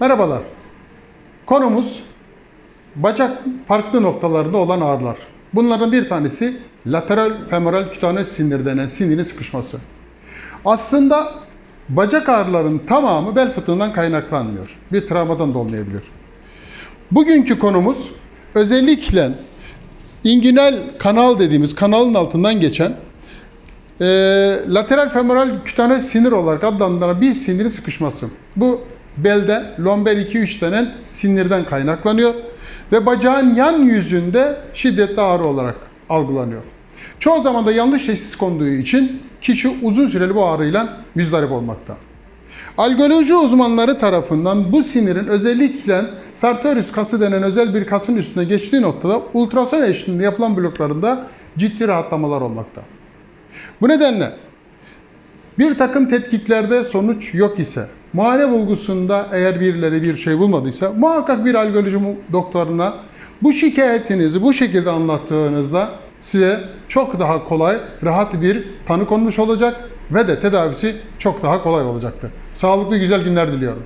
Merhabalar. Konumuz bacak farklı noktalarında olan ağrılar. Bunlardan bir tanesi lateral femoral kütane sinir denen sinirin sıkışması. Aslında bacak ağrılarının tamamı bel fıtığından kaynaklanmıyor. Bir travmadan da olmayabilir. Bugünkü konumuz özellikle inguinal kanal dediğimiz kanalın altından geçen e, lateral femoral kütane sinir olarak adlandırılan bir sinirin sıkışması. Bu belde lomber 2-3 denen sinirden kaynaklanıyor ve bacağın yan yüzünde şiddetli ağrı olarak algılanıyor. Çoğu zaman da yanlış teşhis konduğu için kişi uzun süreli bu ağrıyla müzdarip olmakta. Algoloji uzmanları tarafından bu sinirin özellikle sartorius kası denen özel bir kasın üstüne geçtiği noktada ultrason eşliğinde yapılan bloklarında ciddi rahatlamalar olmakta. Bu nedenle bir takım tetkiklerde sonuç yok ise, muayene bulgusunda eğer birileri bir şey bulmadıysa muhakkak bir algoloji doktoruna bu şikayetinizi bu şekilde anlattığınızda size çok daha kolay, rahat bir tanı konmuş olacak ve de tedavisi çok daha kolay olacaktır. Sağlıklı güzel günler diliyorum.